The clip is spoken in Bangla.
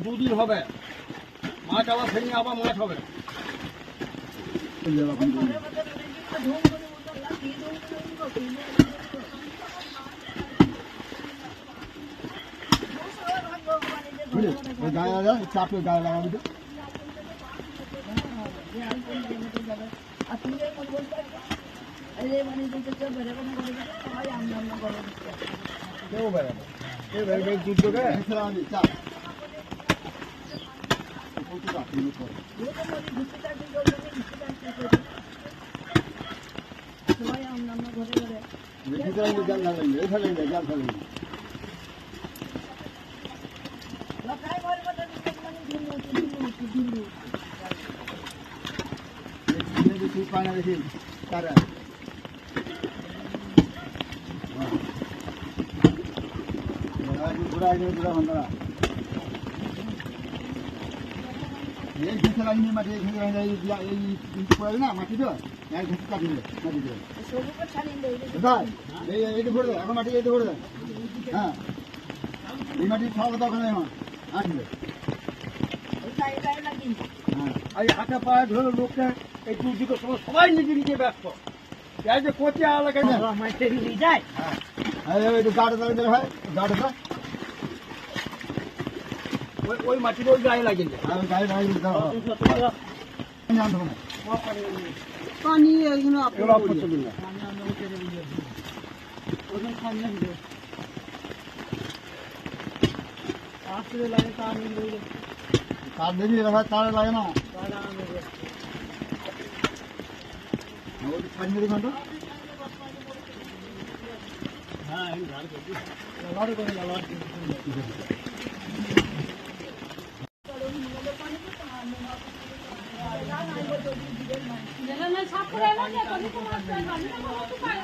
দুদিন হবে মাছ আবার ভেঙে আবার মাছ হবে গায়ে চাপে গায়ে লাগাবি কেউ বেড়াবে কেউ বেড়াবে দুধ দেবে হেসে লাগাবি চাপ কত চাপ নিয়ে পড়ে। হেসে লাগাবি জাল লাগাবি এই ফেলে দে জাল ফেলে দে দেখি তুই পায় না দেখি তারা ঘুরা ঘুরা ঘুরা বন্ধরা এই ঘেঁষে লাগিয়ে মাটি এই ঘেঁষে এই এই পড়ে না মাটি এক কাটি দিলে মাটি দিয়ে এই এইটা ভরে দেয় এখন মাটি এইটা ভরে দেয় হ্যাঁ। এই মাটি খাওয়া দাওয়া ওখানে এখন আসবে আর হাতে পায়ে ধরে লোককে এই দুদিকে সময় সবাই নিজে নিজে ব্যস্ত এই যে কোচে আলাদা একটু গাড়ি হয় গাড়িটা। ওই ওই মাটির ওই গায়ে না। পানি এগুলো তার দেখি তার লাগে না। ওই ছাড়িয়ে দিই ঘণ্টা সাপ করে এলো যে, তবে তো মাছ পাই, পানি না পাওয়া তো পায় না।